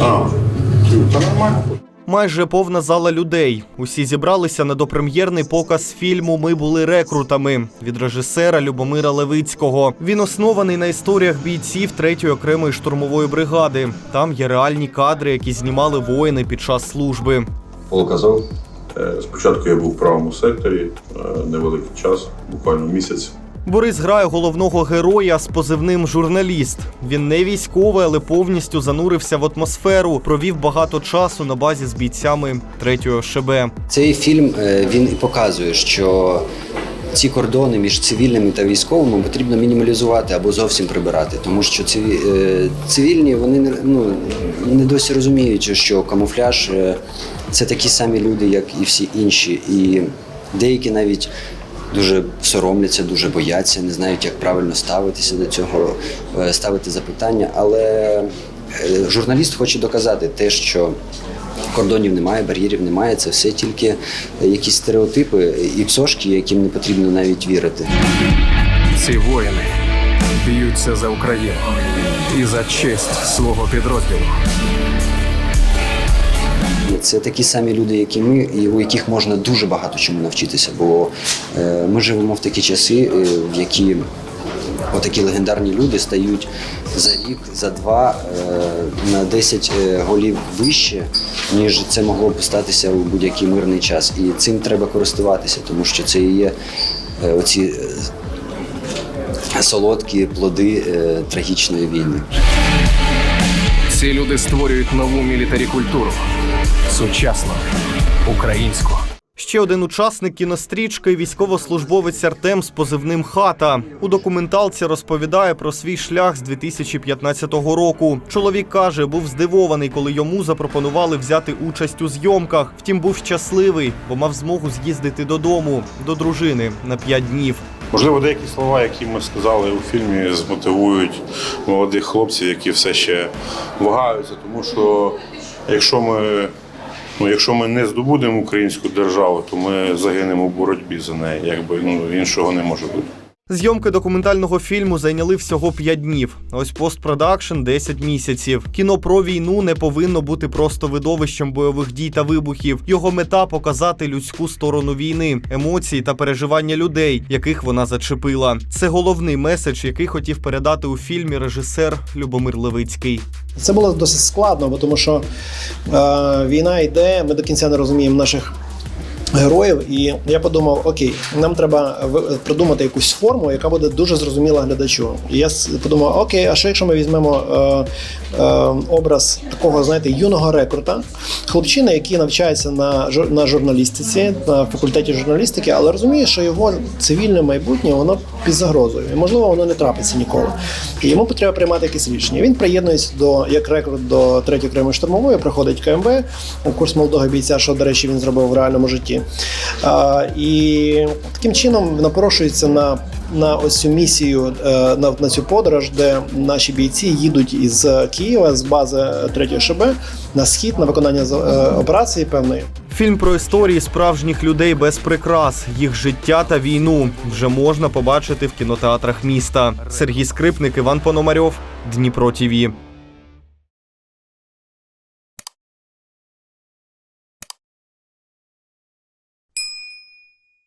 А, це нормально. Майже повна зала людей. Усі зібралися на допрем'єрний показ фільму Ми були рекрутами від режисера Любомира Левицького. Він оснований на історіях бійців 3-ї окремої штурмової бригади. Там є реальні кадри, які знімали воїни під час служби. Полк Азов. Е, Спочатку я був в правому секторі, е, невеликий час, буквально місяць. Борис грає головного героя з позивним журналіст. Він не військовий, але повністю занурився в атмосферу. Провів багато часу на базі з бійцями 3-ї ШБ. Цей фільм е, він і показує, що ці кордони між цивільними та військовими потрібно мінімалізувати або зовсім прибирати, тому що е, цивільні вони ну не досі розуміють, що камуфляж е, це такі самі люди, як і всі інші, і деякі навіть. Дуже соромляться, дуже бояться, не знають, як правильно ставитися до цього, е, ставити запитання. Але е, журналіст хоче доказати те, що кордонів немає, бар'єрів немає. Це все тільки якісь стереотипи і псошки, яким не потрібно навіть вірити. Ці воїни б'ються за Україну і за честь свого підрозділу. Це такі самі люди, як і ми, і у яких можна дуже багато чому навчитися. Бо е, ми живемо в такі часи, е, в які отакі легендарні люди стають за рік, за два е, на 10 е, голів вище, ніж це могло б статися у будь-який мирний час. І цим треба користуватися, тому що це і є оці солодкі плоди трагічної війни. Ці люди створюють нову мілітарі культуру. Сучасну, українську. Ще один учасник кінострічки військовослужбовець Артем з позивним Хата. У документалці розповідає про свій шлях з 2015 року. Чоловік каже, був здивований, коли йому запропонували взяти участь у зйомках. Втім, був щасливий, бо мав змогу з'їздити додому до дружини на 5 днів. Можливо, деякі слова, які ми сказали у фільмі, змотивують молодих хлопців, які все ще вагаються, тому що якщо ми, ну, якщо ми не здобудемо українську державу, то ми загинемо в боротьбі за неї. Якби ну іншого не може бути. Зйомки документального фільму зайняли всього 5 днів. Ось постпродакшн 10 місяців. Кіно про війну не повинно бути просто видовищем бойових дій та вибухів. Його мета показати людську сторону війни, емоції та переживання людей, яких вона зачепила. Це головний меседж, який хотів передати у фільмі режисер Любомир Левицький. Це було досить складно, бо тому що е, війна йде, ми до кінця не розуміємо наших героїв. І я подумав: окей, нам треба придумати якусь форму, яка буде дуже зрозуміла глядачу. І я подумав: окей, а що якщо ми візьмемо е, е, образ такого, знаєте, юного рекрута, хлопчини, який навчається на, на журналістиці, на факультеті журналістики, але розуміє, що його цивільне майбутнє воно під загрозою. І можливо, воно не трапиться ніколи. І йому потрібно приймати якесь рішення. Він приєднується до як рекрут до 3-ї окремої штурмової, проходить КМБ, курс молодого бійця, що, до речі, він зробив в реальному житті. А, і таким чином напрошується на. На ось цю місію е, на, на цю подорож, де наші бійці їдуть із Києва з бази 3 ШБ на схід на виконання е, операції певної. Фільм про історії справжніх людей без прикрас, їх життя та війну вже можна побачити в кінотеатрах міста. Сергій Скрипник, Іван Пономарьов, Дніпро ТІВІ.